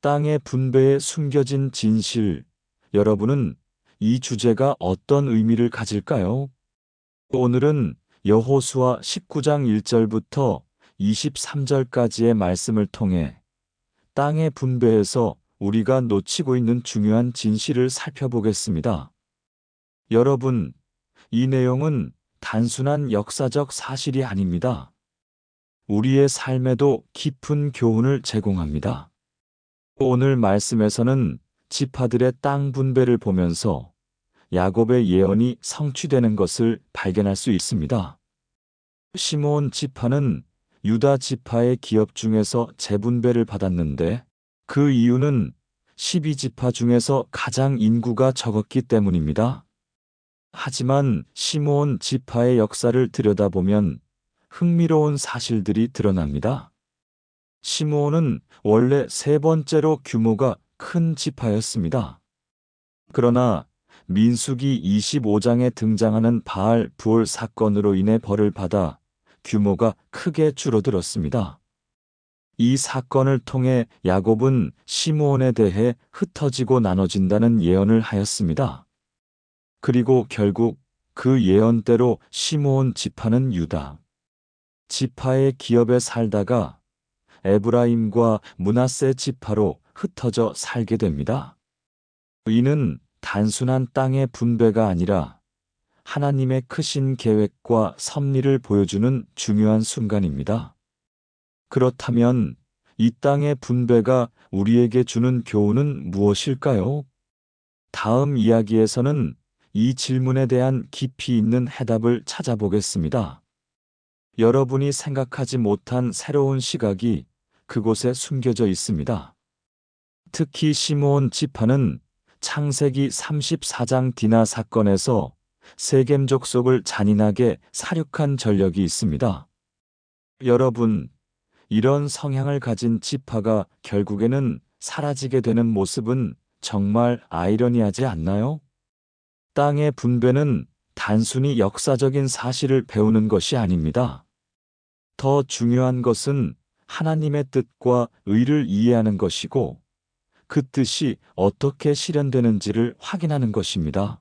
땅의 분배에 숨겨진 진실. 여러분은 이 주제가 어떤 의미를 가질까요? 오늘은 여호수아 19장 1절부터 23절까지의 말씀을 통해 땅의 분배에서 우리가 놓치고 있는 중요한 진실을 살펴보겠습니다. 여러분, 이 내용은 단순한 역사적 사실이 아닙니다. 우리의 삶에도 깊은 교훈을 제공합니다. 오늘 말씀에서는 지파들의 땅 분배를 보면서 야곱의 예언이 성취되는 것을 발견할 수 있습니다. 시몬 지파는 유다 지파의 기업 중에서 재분배를 받았는데 그 이유는 12지파 중에서 가장 인구가 적었기 때문입니다. 하지만 시몬 지파의 역사를 들여다보면 흥미로운 사실들이 드러납니다. 시므온은 원래 세 번째로 규모가 큰 지파였습니다. 그러나 민수기 25장에 등장하는 바알 부올 사건으로 인해 벌을 받아 규모가 크게 줄어들었습니다. 이 사건을 통해 야곱은 시므온에 대해 흩어지고 나눠진다는 예언을 하였습니다. 그리고 결국 그 예언대로 시므온 지파는 유다 지파의 기업에 살다가 에브라임과 문하세 지파로 흩어져 살게 됩니다. 이는 단순한 땅의 분배가 아니라 하나님의 크신 계획과 섭리를 보여주는 중요한 순간입니다. 그렇다면 이 땅의 분배가 우리에게 주는 교훈은 무엇일까요? 다음 이야기에서는 이 질문에 대한 깊이 있는 해답을 찾아보겠습니다. 여러분이 생각하지 못한 새로운 시각이 그곳에 숨겨져 있습니다. 특히 시므온 지파는 창세기 34장 디나 사건에서 세겜 족속을 잔인하게 사륙한 전력이 있습니다. 여러분, 이런 성향을 가진 지파가 결국에는 사라지게 되는 모습은 정말 아이러니하지 않나요? 땅의 분배는 단순히 역사적인 사실을 배우는 것이 아닙니다. 더 중요한 것은 하나님의 뜻과 의를 이해하는 것이고 그 뜻이 어떻게 실현되는지를 확인하는 것입니다.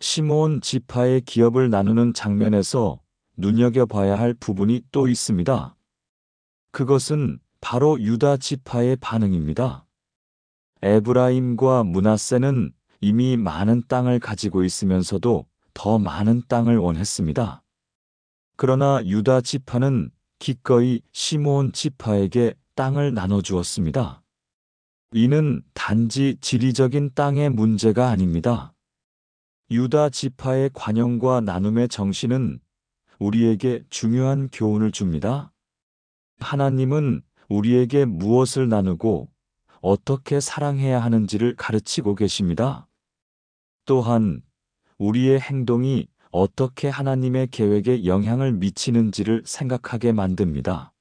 시몬 지파의 기업을 나누는 장면에서 눈여겨봐야 할 부분이 또 있습니다. 그것은 바로 유다 지파의 반응입니다. 에브라임과 문하세는 이미 많은 땅을 가지고 있으면서도 더 많은 땅을 원했습니다. 그러나 유다 지파는 기꺼이 시몬 지파에게 땅을 나눠주었습니다. 이는 단지 지리적인 땅의 문제가 아닙니다. 유다 지파의 관용과 나눔의 정신은 우리에게 중요한 교훈을 줍니다. 하나님은 우리에게 무엇을 나누고 어떻게 사랑해야 하는지를 가르치고 계십니다. 또한 우리의 행동이 어떻게 하나님의 계획에 영향을 미치는지를 생각하게 만듭니다.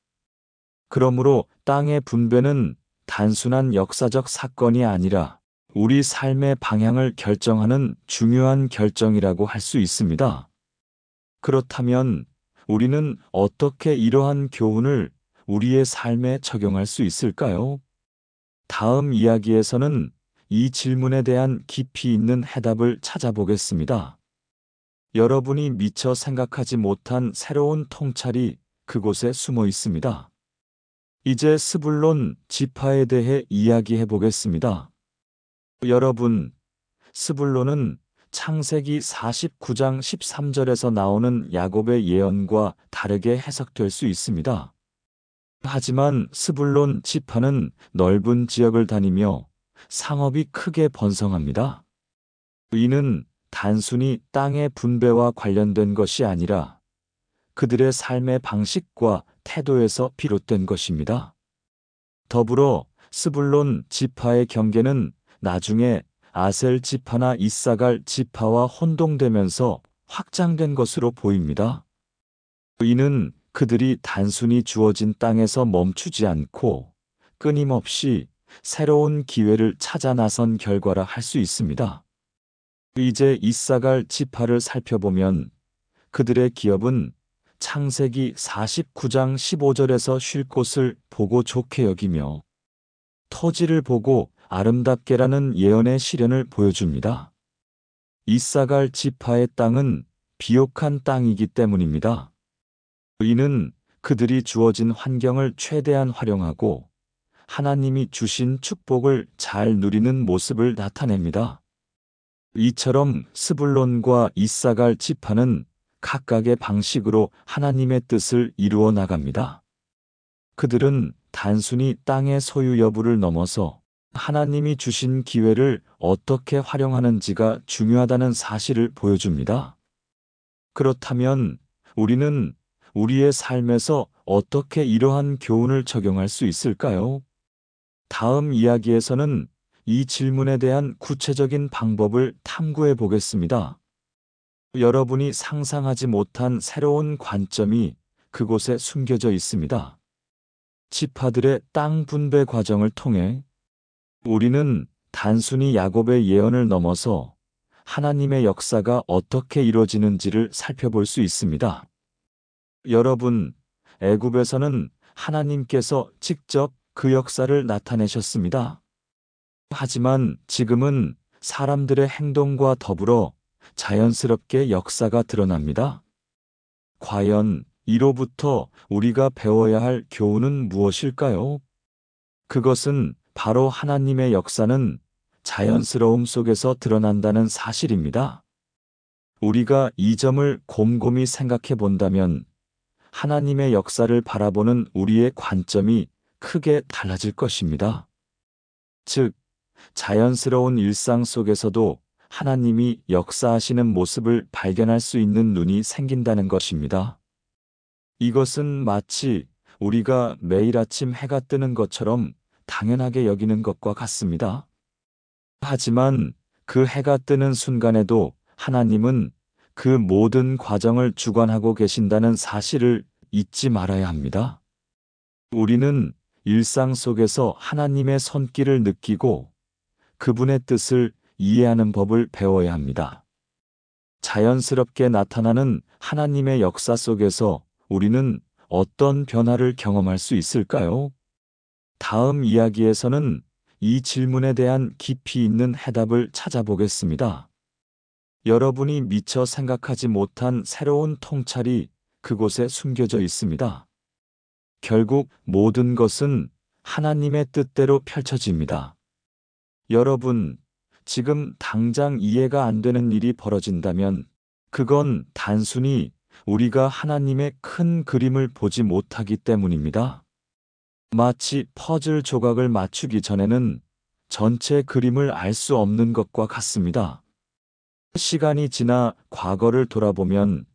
그러므로 땅의 분배는 단순한 역사적 사건이 아니라 우리 삶의 방향을 결정하는 중요한 결정이라고 할 수 있습니다. 그렇다면 우리는 어떻게 이러한 교훈을 우리의 삶에 적용할 수 있을까요? 다음 이야기에서는 이 질문에 대한 깊이 있는 해답을 찾아보겠습니다. 여러분이 미처 생각하지 못한 새로운 통찰이 그곳에 숨어 있습니다. 이제 스불론 지파에 대해 이야기해 보겠습니다. 여러분, 스불론은 창세기 49장 13절에서 나오는 야곱의 예언과 다르게 해석될 수 있습니다. 하지만 스불론 지파는 넓은 지역을 다니며 상업이 크게 번성합니다. 이는 단순히 땅의 분배와 관련된 것이 아니라 그들의 삶의 방식과 태도에서 비롯된 것입니다. 더불어 스불론 지파의 경계는 나중에 아셀 지파나 이사갈 지파와 혼동되면서 확장된 것으로 보입니다. 이는 그들이 단순히 주어진 땅에서 멈추지 않고 끊임없이 새로운 기회를 찾아 나선 결과라 할 수 있습니다. 이제 이사갈 지파를 살펴보면 그들의 기업은 창세기 49장 15절에서 쉴 곳을 보고 좋게 여기며 토지를 보고 아름답게라는 예언의 실현을 보여줍니다. 이사갈 지파의 땅은 비옥한 땅이기 때문입니다. 이는 그들이 주어진 환경을 최대한 활용하고 하나님이 주신 축복을 잘 누리는 모습을 나타냅니다. 이처럼 스불론과 이사갈 지파는 각각의 방식으로 하나님의 뜻을 이루어 나갑니다. 그들은 단순히 땅의 소유 여부를 넘어서 하나님이 주신 기회를 어떻게 활용하는지가 중요하다는 사실을 보여줍니다. 그렇다면 우리는 우리의 삶에서 어떻게 이러한 교훈을 적용할 수 있을까요? 다음 이야기에서는 이 질문에 대한 구체적인 방법을 탐구해 보겠습니다. 여러분이 상상하지 못한 새로운 관점이 그곳에 숨겨져 있습니다. 지파들의 땅 분배 과정을 통해 우리는 단순히 야곱의 예언을 넘어서 하나님의 역사가 어떻게 이루어지는지를 살펴볼 수 있습니다. 여러분, 애굽에서는 하나님께서 직접 그 역사를 나타내셨습니다. 하지만 지금은 사람들의 행동과 더불어 자연스럽게 역사가 드러납니다. 과연 이로부터 우리가 배워야 할 교훈은 무엇일까요? 그것은 바로 하나님의 역사는 자연스러움 속에서 드러난다는 사실입니다. 우리가 이 점을 곰곰이 생각해 본다면 하나님의 역사를 바라보는 우리의 관점이 크게 달라질 것입니다. 즉, 자연스러운 일상 속에서도 하나님이 역사하시는 모습을 발견할 수 있는 눈이 생긴다는 것입니다. 이것은 마치 우리가 매일 아침 해가 뜨는 것처럼 당연하게 여기는 것과 같습니다. 하지만 그 해가 뜨는 순간에도 하나님은 그 모든 과정을 주관하고 계신다는 사실을 잊지 말아야 합니다. 우리는 일상 속에서 하나님의 손길을 느끼고 그분의 뜻을 이해하는 법을 배워야 합니다. 자연스럽게 나타나는 하나님의 역사 속에서 우리는 어떤 변화를 경험할 수 있을까요? 다음 이야기에서는 이 질문에 대한 깊이 있는 해답을 찾아보겠습니다. 여러분이 미처 생각하지 못한 새로운 통찰이 그곳에 숨겨져 있습니다. 결국 모든 것은 하나님의 뜻대로 펼쳐집니다. 여러분, 지금 당장 이해가 안 되는 일이 벌어진다면 그건 단순히 우리가 하나님의 큰 그림을 보지 못하기 때문입니다. 마치 퍼즐 조각을 맞추기 전에는 전체 그림을 알 수 없는 것과 같습니다. 시간이 지나 과거를 돌아보면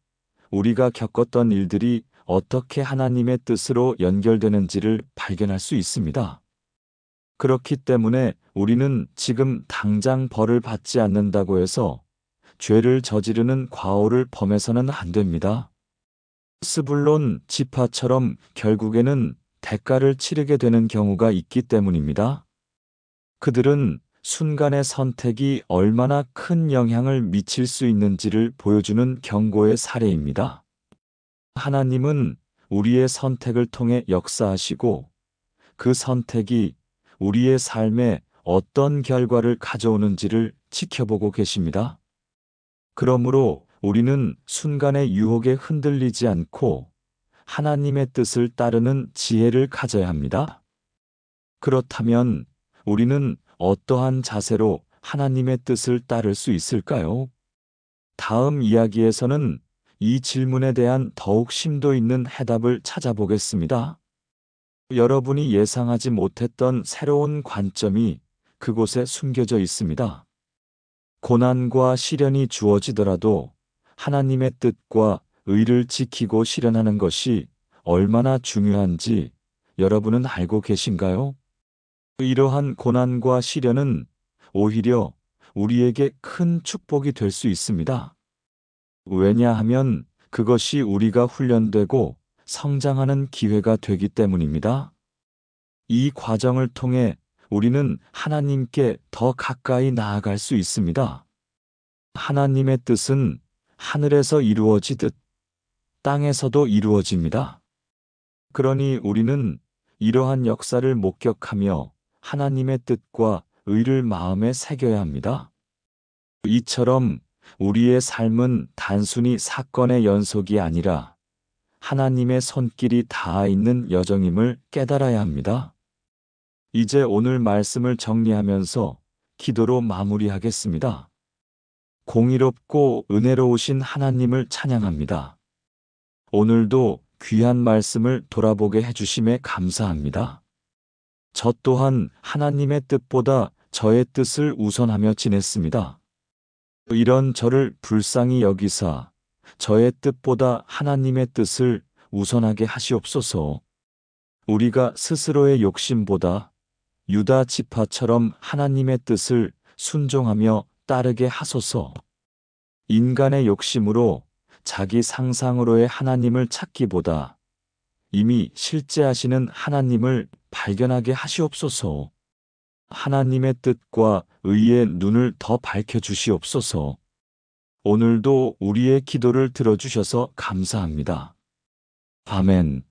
우리가 겪었던 일들이 어떻게 하나님의 뜻으로 연결되는지를 발견할 수 있습니다. 그렇기 때문에 우리는 지금 당장 벌을 받지 않는다고 해서 죄를 저지르는 과오를 범해서는 안 됩니다. 스불론 지파처럼 결국에는 대가를 치르게 되는 경우가 있기 때문입니다. 그들은 순간의 선택이 얼마나 큰 영향을 미칠 수 있는지를 보여주는 경고의 사례입니다. 하나님은 우리의 선택을 통해 역사하시고 그 선택이 우리의 삶에 어떤 결과를 가져오는지를 지켜보고 계십니다. 그러므로 우리는 순간의 유혹에 흔들리지 않고 하나님의 뜻을 따르는 지혜를 가져야 합니다. 그렇다면 우리는 어떠한 자세로 하나님의 뜻을 따를 수 있을까요? 다음 이야기에서는 이 질문에 대한 더욱 심도 있는 해답을 찾아보겠습니다. 여러분이 예상하지 못했던 새로운 관점이 그곳에 숨겨져 있습니다. 고난과 시련이 주어지더라도 하나님의 뜻과 의를 지키고 실현하는 것이 얼마나 중요한지 여러분은 알고 계신가요? 이러한 고난과 시련은 오히려 우리에게 큰 축복이 될 수 있습니다. 왜냐하면 그것이 우리가 훈련되고 성장하는 기회가 되기 때문입니다. 이 과정을 통해 우리는 하나님께 더 가까이 나아갈 수 있습니다. 하나님의 뜻은 하늘에서 이루어지듯 땅에서도 이루어집니다. 그러니 우리는 이러한 역사를 목격하며 하나님의 뜻과 의를 마음에 새겨야 합니다. 이처럼 우리의 삶은 단순히 사건의 연속이 아니라 하나님의 손길이 닿아 있는 여정임을 깨달아야 합니다. 이제 오늘 말씀을 정리하면서 기도로 마무리하겠습니다. 공의롭고 은혜로우신 하나님을 찬양합니다. 오늘도 귀한 말씀을 돌아보게 해주심에 감사합니다. 저 또한 하나님의 뜻보다 저의 뜻을 우선하며 지냈습니다. 이런 저를 불쌍히 여기사 저의 뜻보다 하나님의 뜻을 우선하게 하시옵소서. 우리가 스스로의 욕심보다 유다 지파처럼 하나님의 뜻을 순종하며 따르게 하소서. 인간의 욕심으로 자기 상상으로의 하나님을 찾기보다 이미 실제 하시는 하나님을 발견하게 하시옵소서. 하나님의 뜻과 의의 눈을 더 밝혀 주시옵소서. 오늘도 우리의 기도를 들어주셔서 감사합니다. 아멘.